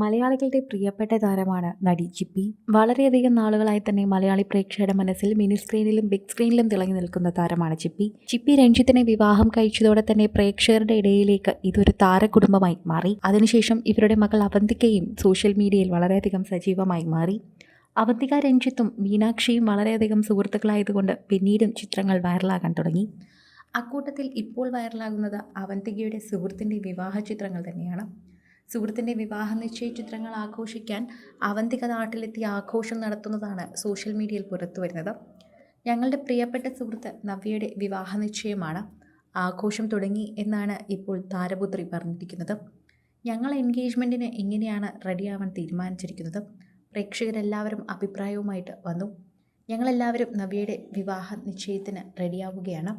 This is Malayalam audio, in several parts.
മലയാളികളുടെ പ്രിയപ്പെട്ട താരമാണ് നടി ചിപ്പി വളരെയധികം നാളുകളായി തന്നെ മലയാളി പ്രേക്ഷകരുടെ മനസ്സിൽ മിനി സ്ക്രീനിലും ബിഗ് സ്ക്രീനിലും തിളങ്ങി നിൽക്കുന്ന താരമാണ് ചിപ്പി ചിപ്പി രഞ്ജിത്തിനെ വിവാഹം കഴിച്ചതോടെ തന്നെ പ്രേക്ഷകരുടെ ഇടയിലേക്ക് ഇതൊരു താരകുടുംബമായി മാറി. അതിനുശേഷം ഇവരുടെ മകൾ അവന്തികയും സോഷ്യൽ മീഡിയയിൽ വളരെയധികം സജീവമായി മാറി. അവന്തിക രഞ്ജിത്തും മീനാക്ഷിയും വളരെയധികം സുഹൃത്തുക്കളായതുകൊണ്ട് പിന്നീടും ചിത്രങ്ങൾ വൈറലാകാൻ തുടങ്ങി. അക്കൂട്ടത്തിൽ ഇപ്പോൾ വൈറലാകുന്നത് അവന്തികയുടെ സുഹൃത്തിന്റെ വിവാഹ ചിത്രങ്ങൾ തന്നെയാണ്. സുഹൃത്തിന്റെ വിവാഹ നിശ്ചയ ചിത്രങ്ങൾ ആഘോഷിക്കാൻ അവന്തിക നാട്ടിലെത്തി ആഘോഷം നടത്തുന്നതാണ് സോഷ്യൽ മീഡിയയിൽ പുറത്തു വരുന്നത്. ഞങ്ങളുടെ പ്രിയപ്പെട്ട സുഹൃത്ത് നവ്യയുടെ വിവാഹ നിശ്ചയമാണ് ആഘോഷം തുടങ്ങി എന്നാണ് ഇപ്പോൾ താരപുത്രി പറഞ്ഞിരിക്കുന്നത്. ഞങ്ങൾ എൻഗേജ്മെന്റിന് എങ്ങനെയാണ് റെഡിയാവാൻ തീരുമാനിച്ചിരിക്കുന്നത്. പ്രേക്ഷകരെല്ലാവരും അഭിപ്രായവുമായിട്ട് വന്നു. ഞങ്ങളെല്ലാവരും നവ്യയുടെ വിവാഹ നിശ്ചയത്തിന് റെഡിയാവുകയാണ്.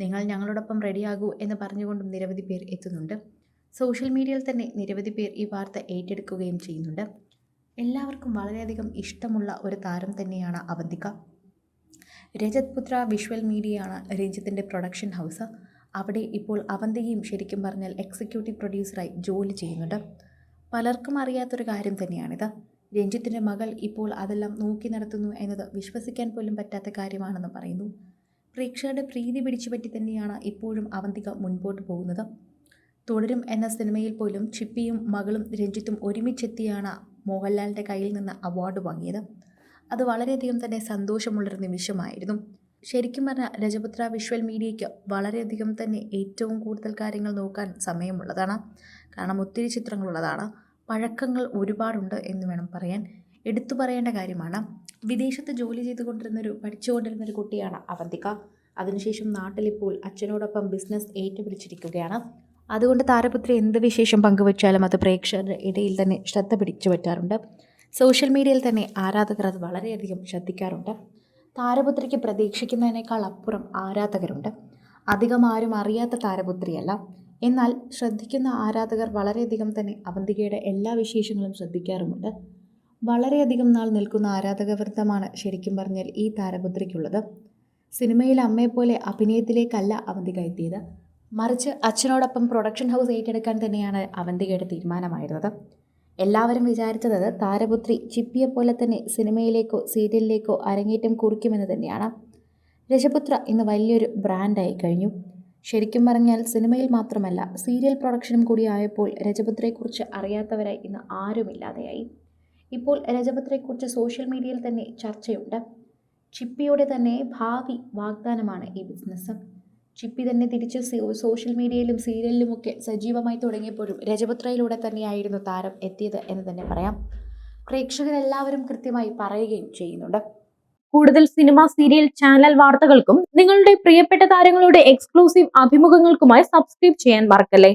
നിങ്ങൾ ഞങ്ങളോടൊപ്പം റെഡിയാകൂ എന്ന് പറഞ്ഞുകൊണ്ടും നിരവധി പേർ എത്തുന്നുണ്ട്. സോഷ്യൽ മീഡിയയിൽ തന്നെ നിരവധി പേർ ഈ വാർത്ത ഏറ്റെടുക്കുകയും ചെയ്യുന്നുണ്ട്. എല്ലാവർക്കും വളരെയധികം ഇഷ്ടമുള്ള ഒരു താരം തന്നെയാണ് അവന്തിക. രജത് പുത്ര വിഷ്വൽ മീഡിയയാണ് രഞ്ജിത്തിന്റെ പ്രൊഡക്ഷൻ ഹൗസ്. അവിടെ ഇപ്പോൾ അവന്തികയും ശരിക്കും പറഞ്ഞാൽ എക്സിക്യൂട്ടീവ് പ്രൊഡ്യൂസറായി ജോലി ചെയ്യുന്നുണ്ട്. പലർക്കും അറിയാത്തൊരു കാര്യം തന്നെയാണിത്. രഞ്ജിത്തിന്റെ മകൾ ഇപ്പോൾ അതെല്ലാം നോക്കി നടത്തുന്നു എന്നത് വിശ്വസിക്കാൻ പോലും പറ്റാത്ത കാര്യമാണെന്ന് പറയുന്നു. പ്രേക്ഷകരുടെ പ്രീതി പിടിച്ചുപറ്റി തന്നെയാണ് ഇപ്പോഴും അവന്തിക മുൻപോട്ട് പോകുന്നത്. തുടരും എന്ന സിനിമയിൽ പോലും ചിപ്പിയും മകളും രഞ്ജിത്തും ഒരുമിച്ചെത്തിയാണ് മോഹൻലാലിന്റെ കയ്യിൽ നിന്ന് അവാർഡ് വാങ്ങിയത്. അത് വളരെയധികം തന്നെ സന്തോഷമുള്ളൊരു നിമിഷമായിരുന്നു. ശരിക്കും പറഞ്ഞാൽ രജപുത്ര വിഷ്വൽ മീഡിയയ്ക്ക് വളരെയധികം തന്നെ ഏറ്റവും കൂടുതൽ കാര്യങ്ങൾ നോക്കാൻ സമയമുള്ളതാണ്. കാരണം ഒത്തിരി ചിത്രങ്ങളുള്ളതാണ്. പഴക്കങ്ങൾ ഒരുപാടുണ്ട് എന്ന് വേണം പറയാൻ. എടുത്തു പറയേണ്ട കാര്യമാണ്. വിദേശത്ത് ജോലി ചെയ്തുകൊണ്ടിരുന്നൊരു പഠിച്ചുകൊണ്ടിരുന്നൊരു കുട്ടിയാണ് അവന്തിക. അതിനുശേഷം നാട്ടിലിപ്പോൾ അച്ഛനോടൊപ്പം ബിസിനസ് ഏറ്റുപിടിച്ചിരിക്കുകയാണ് അതുകൊണ്ട് താരപുത്രി എന്ത് വിശേഷം പങ്കുവച്ചാലും അത് പ്രേക്ഷകരുടെ ഇടയിൽ തന്നെ ശ്രദ്ധ പിടിച്ചു പറ്റാറുണ്ട്. സോഷ്യൽ മീഡിയയിൽ തന്നെ ആരാധകർ അത് വളരെയധികം ശ്രദ്ധിക്കാറുണ്ട്. താരപുത്രിക്ക് പ്രതീക്ഷിക്കുന്നതിനേക്കാൾ അപ്പുറം ആരാധകരുണ്ട്. അധികം ആരും അറിയാത്ത താരപുത്രിയല്ല. എന്നാൽ ശ്രദ്ധിക്കുന്ന ആരാധകർ വളരെയധികം തന്നെ അവന്തികയുടെ എല്ലാ വിശേഷങ്ങളും ശ്രദ്ധിക്കാറുമുണ്ട്. വളരെയധികം നാൾ നിൽക്കുന്ന ആരാധകവൃത്തമാണ് ശരിക്കും പറഞ്ഞാൽ ഈ താരപുത്രിക്കുള്ളത്. സിനിമയിൽ അമ്മയെപ്പോലെ അഭിനയത്തിലേക്കല്ല അവന്തിക എത്തിയത്. മറിച്ച് അച്ഛനോടൊപ്പം പ്രൊഡക്ഷൻ ഹൗസ് ഏറ്റെടുക്കാൻ തന്നെയാണ് അവന്തികയുടെ തീരുമാനമായിരുന്നത്. എല്ലാവരും വിചാരിച്ചത് താരപുത്രി ചിപ്പിയെ പോലെ തന്നെ സിനിമയിലേക്കോ സീരിയലിലേക്കോ അരങ്ങേറ്റം കുറിക്കുമെന്ന് തന്നെയാണ്. രജപുത്ര ഇന്ന് വലിയൊരു ബ്രാൻഡായി കഴിഞ്ഞു. ശരിക്കും പറഞ്ഞാൽ സിനിമയിൽ മാത്രമല്ല സീരിയൽ പ്രൊഡക്ഷനും കൂടി ആയപ്പോൾ രജപുത്രയെക്കുറിച്ച് അറിയാത്തവരായി ഇന്ന് ആരുമില്ലാതെയായി ഇപ്പോൾ രജപുത്രയെക്കുറിച്ച് സോഷ്യൽ മീഡിയയിൽ തന്നെ ചർച്ചയുണ്ട്. ചിപ്പിയുടെ തന്നെ ഭാവി വാഗ്ദാനമാണ് ഈ ബിസിനസ് ചിപ്പി തന്നെ തിരിച്ച് സോഷ്യൽ മീഡിയയിലും സീരിയലിലുമൊക്കെ സജീവമായി തുടങ്ങിയപ്പോഴും രജപുത്രയിലൂടെ തന്നെയായിരുന്നു താരം എത്തിയത് എന്ന് തന്നെ പറയാം. പ്രേക്ഷകരെല്ലാവരും കൃത്യമായി പറയുകയും ചെയ്യുന്നുണ്ട്. കൂടുതൽ സിനിമ സീരിയൽ ചാനൽ വാർത്തകൾക്കും നിങ്ങളുടെ പ്രിയപ്പെട്ട താരങ്ങളുടെ എക്സ്ക്ലൂസീവ് അഭിമുഖങ്ങൾക്കുമായി സബ്സ്ക്രൈബ് ചെയ്യാൻ മറക്കല്ലേ?